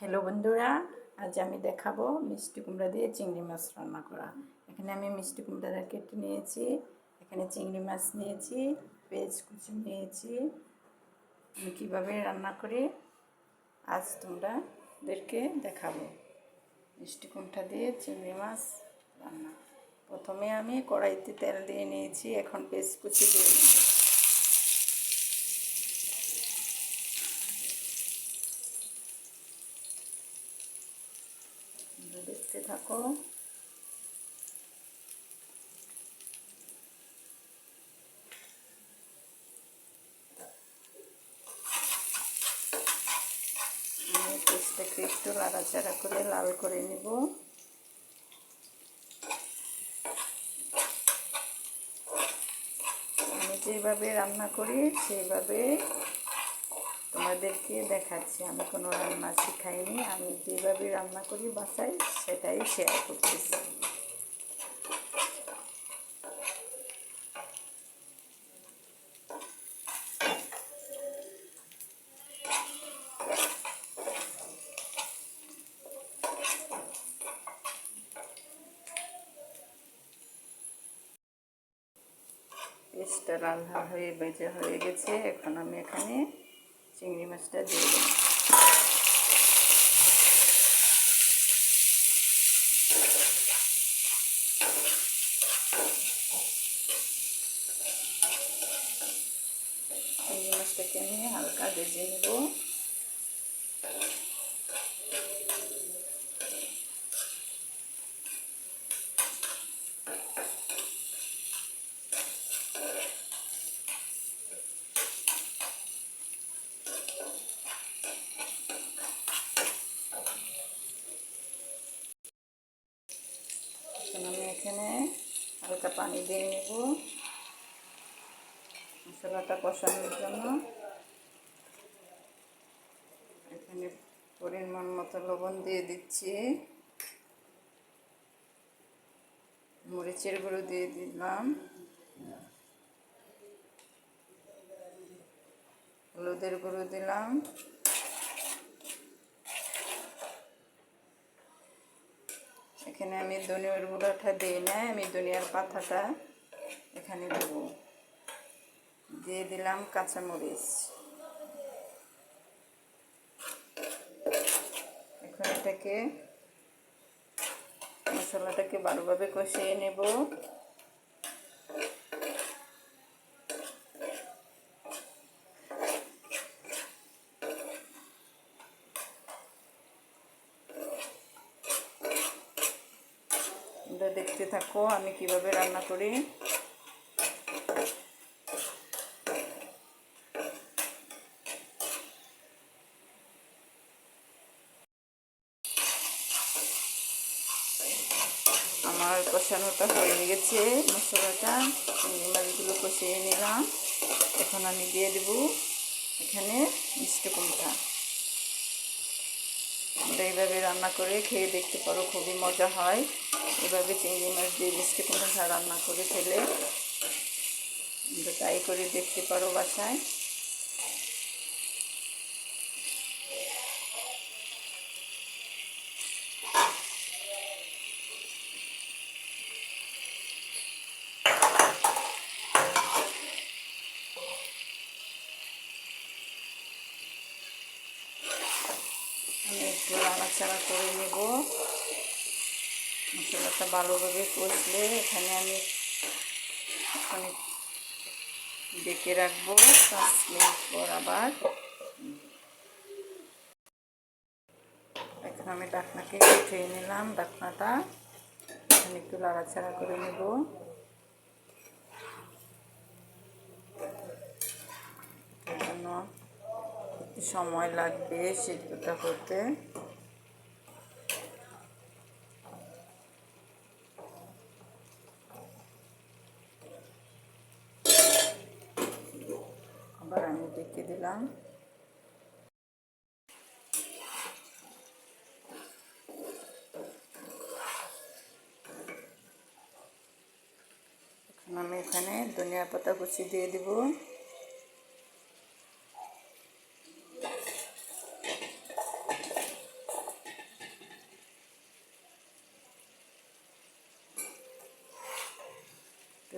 Hello বন্ধুরা, আজ আমি দেখাবো মিষ্টি কুমড়া দিয়ে চিংড়ি মাছ রান্না করা। এখানে আমি মিষ্টি কুমড়াটা কেটে নিয়েছি, এখানে চিংড়ি মাছ নিয়েছি, পেঁয়াজ কুচি নিয়েছি। আমি কীভাবে রান্না করি, আজ তোমরাদেরকে দেখাবো। মিষ্টি কুমড়া দিয়ে চিংড়ি মাছ রান্না। প্রথমে আমি কড়াইতে তেল দিয়ে নিয়েছি, এখন পেঁয়াজ কুচি দিয়ে নেব তোমরা দেখতে থাকো। একটু লাড়াচাড়া করে লাল করে নেব। আমি যেভাবে রান্না করি সেইভাবে তোমাদেরকে দেখাচ্ছি। আমি কোনো রান্না শিখাইনি। আমি যেভাবে রান্না করি বাসায়, সেটাই শেয়ার করতেছি। লাল লাল হয়ে, বেজে হয়ে গেছে। এখন আমি এখানে চিংড়ি মাছটা দিয়ে দেবো চিংড়ি মাছটাকে আমি হালকা ভেজে নেব এখন আমি এখানে হালকা পানি দিয়ে নেব। মশলাটা কষানোর জন্য। এখানে পরিমাণ মতো লবণ দিয়ে দিচ্ছি। মরিচের গুঁড়ো দিয়ে দিলাম। হলুদের গুঁড়ো দিলাম। এখানে আমি ধনিয়ার গুঁড়োটা দিই না, আমি দুনিয়ার পাতাটা এখানে দেব। দিয়ে দিলাম কাঁচামরিচ। এখন এটাকে মশলাটাকে ভালোভাবে কষিয়ে নেব। তোমরা দেখতে থাকো, আমি কীভাবে রান্না করি। আমার কষানোটা হয়ে গেছে, মশলাটা, চিংড়ি মাছগুলো কষিয়ে নিলাম। এখন আমি দিয়ে দেব এখানে মিষ্টি কুমড়া। আমরা এইভাবে রান্না করে খেয়ে দেখতে পারো, খুবই মজা হয়। এভাবে চিংড়ি মাছ দিয়ে বিস্কি কোনো রান্না করে খেলে তোমরা ট্রাই করে দেখতে পারো বাসায় আমি একটু নাড়াচাড়া করে নেব। মশলাটা ভালোভাবে কষলে এখানে আমি ওখানে ডেকে রাখব পাঁচ মিনিট পর আবার। এখন আমি ডাকনাকে উঠিয়ে নিলাম, ডাকনাটা এখানে একটু নাড়াচাড়া করে নেব। সময় লাগবে সিদ্ধটা করতে। ঢেকে দিলাম। আমি এখানে ধনিয়া পাতা কুচি দিয়ে দিব।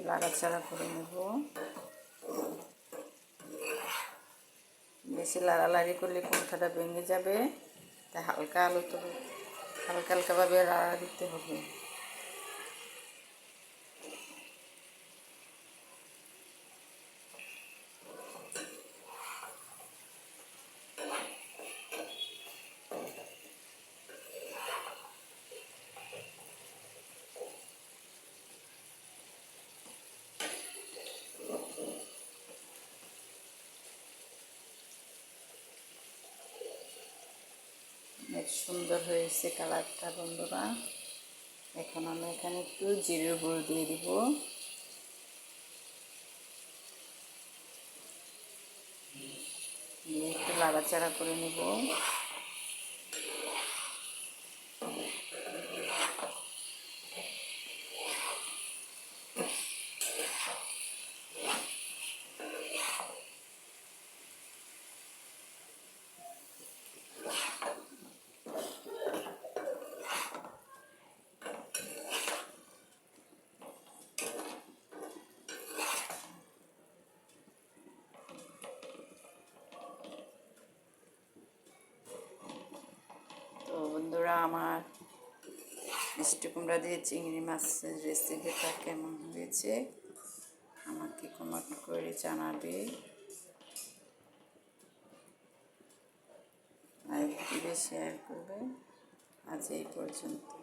লাড়াচাড়া করে নেব। বেশি লাড়ালাড়ি করলে কুমড়াটা ভেঙে যাবে। তা হালকা আলু তো হালকা হালকাভাবে রাড়া দিতে হবে অনেক সুন্দর হয়েছে কালারটা, বন্ধুরা। এখন আমি এখানে একটু জিরের গুঁড়ো দিয়ে দিব। দিয়ে একটু লাড়াচাড়া করে নেব তো বন্ধুরা আমার। মিষ্টি কুমড়া দিয়ে চিংড়ি মাছের রেসিপিটা কেমন হয়েছে? আমাকে কমেন্ট করে জানাবে। দিবে শেয়ার করবে। আজ এই পর্যন্ত।